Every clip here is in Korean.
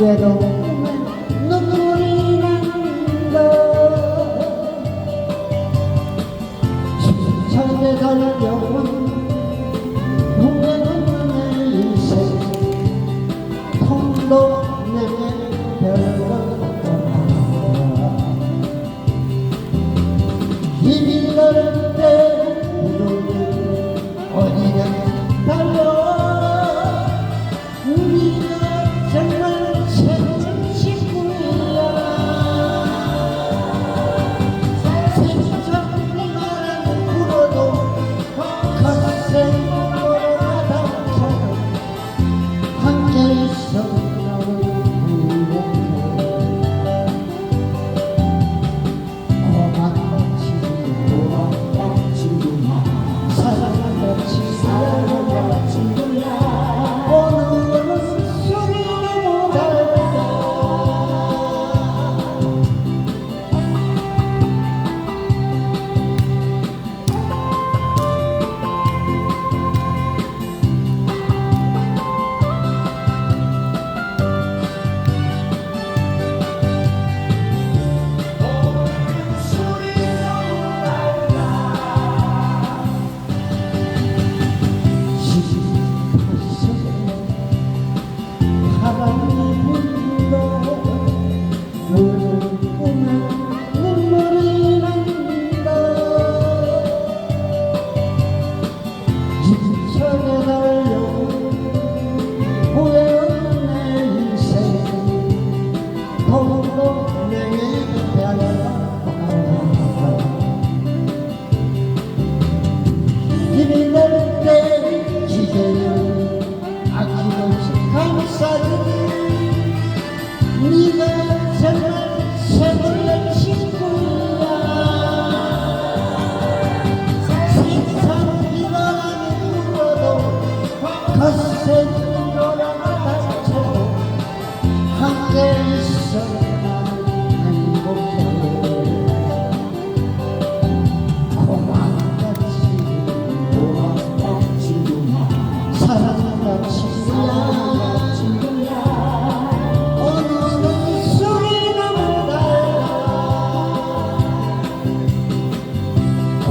외로움에 눈물이 난다? 천천히 달려온 없는 인생 통도 내게 별거 없다. 힘이 나를 때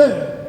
네